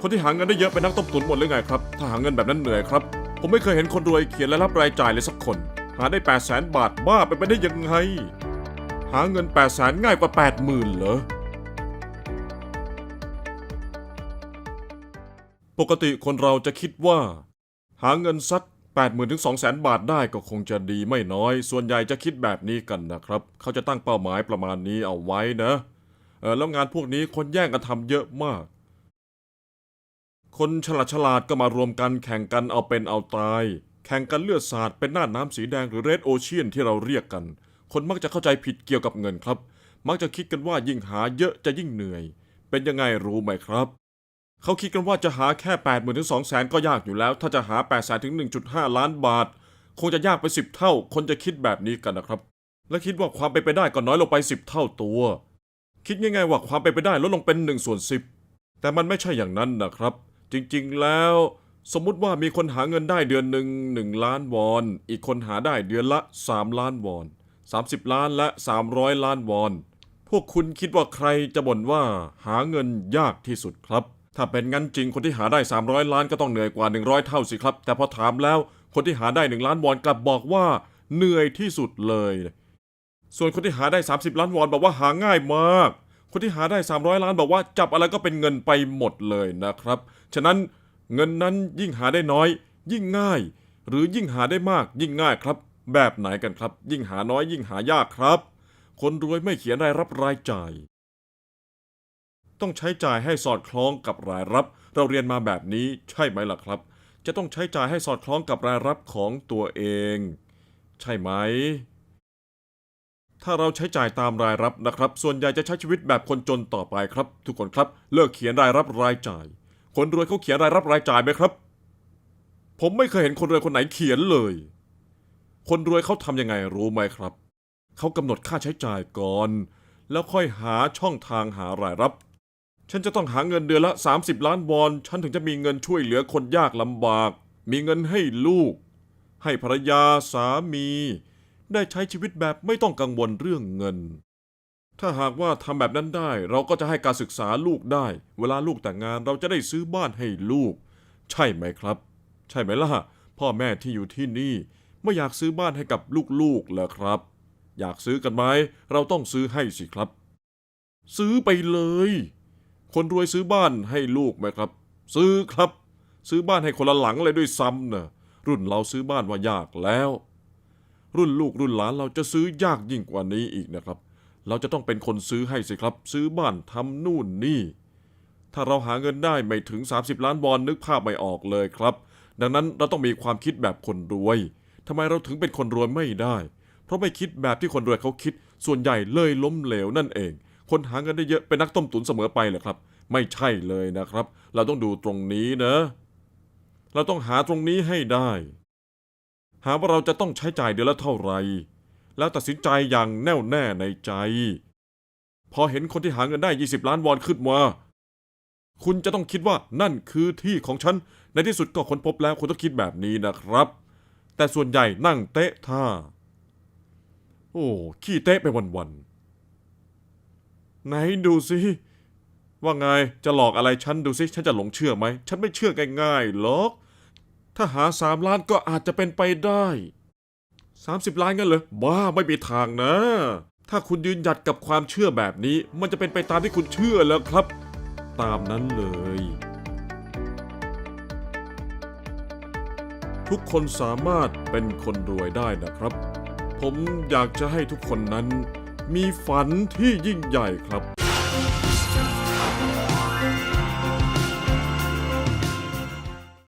คนที่หาเงินได้เยอะเป็นนักต้มตุ๋นหมดหรือไงครับ ถ้าหาเงินแบบนั้นเหนื่อยครับ ผมไม่เคยเห็นคนรวยเขียนรายรับรายจ่ายเลยสักคน หาได้8 0 0แสนบาทบ้าไปไปได้ยังไง หาเงิน8 0 0แสนง่ายกว่า 8 0,000เหรอ ปกติคนเราจะคิดว่า หาเงินสัก80,000ถึง200,000 บาทได้ก็คงจะดีไม่น้อย ส่วนใหญ่จะคิดแบบนี้กันนะครับ เขาจะตั้งเป้าหมายประมาณนี้เอาไว้นะ เออแล้วงานพวกนี้คนแย่งกันทำเยอะมาก คนฉลาดฉลาดก็มารวมกันแข่งกันเอาเป็นเอาตาย แข่งกันเลือดสาดเป็นหน้าน้ำสีแดงหรือเรดโอเชียนที่เราเรียกกัน คนมักจะเข้าใจผิดเกี่ยวกับเงินครับ มักจะคิดกันว่ายิ่งหาเยอะจะยิ่งเหนื่อย เป็นยังไงรู้ไหมครับ เขาคิดกันว่าจะหาแค่8 0 0 0 0ถึง2 0 0 0 0 ก็ยากอยู่แล้ว ถ้าจะหา8 0 0 0 0ถึง1.5 ล้านบาท คงจะยากไป10เท่า คนจะคิดแบบนี้กันนะครับ และคิดว่าความเป็นไปได้ก็น้อยลงไป 10 เท่าตัว คิดง่ายๆว่าความเป็นไปได้ลดลงเป็น1ส่วน10 แต่มันไม่ใช่อย่างนั้นนะครับ จริงๆแล้ว สมมุติว่ามีคนหาเงินได้เดือนหนึ่ง1ล้านวอน อีกคนหาได้เดือนละ 3 ล้านวอน 30 ล้านและ 300 ล้านวอน พวกคุณคิดว่าใครจะบ่นว่าหาเงินยากที่สุดครับ ถ้าเป็นงั้นจริงคนที่หาได้ 300 ล้านก็ต้องเหนื่อยกว่า 100 เท่าสิครับ แต่พอถามแล้วคนที่หาได้ 1 ล้านวอนกลับบอกว่าเหนื่อยที่สุดเลย ส่วนคนที่หาได้ 30 ล้านวอนบอกว่าหาง่ายมาก คนที่หาได้ 300 ล้านบอกว่าจับอะไรก็เป็นเงินไปหมดเลยนะครับ ฉะนั้นเงินนั้นยิ่งหาได้น้อย ยิ่งง่าย หรือยิ่งหาได้มากยิ่งง่ายครับ แบบไหนกันครับ ยิ่งหาน้อยยิ่งหายากครับ คนรวยไม่เขียนรายรับรายจ่าย ต้องใช้จ่ายให้สอดคล้องกับรายรับ เราเรียนมาแบบนี้ใช่ไหมล่ะครับ จะต้องใช้จ่ายให้สอดคล้องกับรายรับของตัวเอง ใช่ไหม ถ้าเราใช้จ่ายตามรายรับนะครับ ส่วนใหญ่จะใช้ชีวิตแบบคนจนต่อไปครับ ทุกคนครับ เลิกเขียนรายรับรายจ่าย คนรวยเขาเขียนรายรับรายจ่ายไหมครับ ผมไม่เคยเห็นคนรวยคนไหนเขียนเลย คนรวยเขาทำยังไงรู้ไหมครับ เขากำหนดค่าใช้จ่ายก่อน แล้วค่อยหาช่องทางหารายรับ ฉันจะต้องหาเงินเดือนละ 30 ล้านวอน ฉันถึงจะมีเงินช่วยเหลือคนยากลำบาก มีเงินให้ลูก ให้ภรรยาสามี ได้ใช้ชีวิตแบบไม่ต้องกังวลเรื่องเงิน ถ้าหากว่าทำแบบนั้นได้ เราก็จะให้การศึกษาลูกได้ เวลาลูกแต่งงานเราจะได้ซื้อบ้านให้ลูก ใช่ไหมครับ ใช่ไหมล่ะ พ่อแม่ที่อยู่ที่นี่ ไม่อยากซื้อบ้านให้กับลูกๆเหรอครับ อยากซื้อกันไหมเราต้องซื้อให้สิครับ ซื้อไปเลย คนรวยซื้อบ้านให้ลูกไหมครับ ซื้อครับ ซื้อบ้านให้คนละหลังเลยด้วยซ้ำนะรุ่นเราซื้อบ้านว่ายากแล้ว รุ่นลูกรุ่นหลานเราจะซื้อยากยิ่งกว่านี้อีกนะครับ เราจะต้องเป็นคนซื้อให้สิครับ ซื้อบ้านทำนู่นนี่ ถ้าเราหาเงินได้ไม่ถึง 30 ล้านวอนนึกภาพไม่ออกเลยครับ ดังนั้นเราต้องมีความคิดแบบคนรวยทำไมเราถึงเป็นคนรวยไม่ได้ เพราะไม่คิดแบบที่คนรวยเขาคิด ส่วนใหญ่เลยล้มเหลวนั่นเอง คนหาเงินได้เยอะเป็นนักต้มตุ๋นเสมอไปเหรอครับ ไม่ใช่เลยนะครับ เราต้องดูตรงนี้นะ เราต้องหาตรงนี้ให้ได้ หาว่าเราจะต้องใช้จ่ายเดือนละเท่าไหร่ แล้วตัดสินใจอย่างแน่วแน่ในใจ พอเห็นคนที่หาเงินได้ 20 ล้านวอนขึ้นมา คุณจะต้องคิดว่านั่นคือที่ของฉัน ในที่สุดก็ค้นพบแล้วคุณต้องคิดแบบนี้นะครับ แต่ส่วนใหญ่นั่งเตะท่า โอ้ ขี้เตะไปวันๆ ไหนดูสิว่าไงจะหลอกอะไรฉันดูสิฉันจะหลงเชื่อไหม ฉันไม่เชื่อง่ายๆหรอก ถ้าหาสามล้านก็อาจจะเป็นไปได้สามสิบล้านกันเหรอบ้าไม่มีทางนะ ถ้าคุณยืนหยัดกับความเชื่อแบบนี้ มันจะเป็นไปตามที่คุณเชื่อแล้วครับ ตามนั้นเลย ทุกคนสามารถเป็นคนรวยได้นะครับ ผมอยากจะให้ทุกคนนั้น มีฝันที่ยิ่งใหญ่ครับ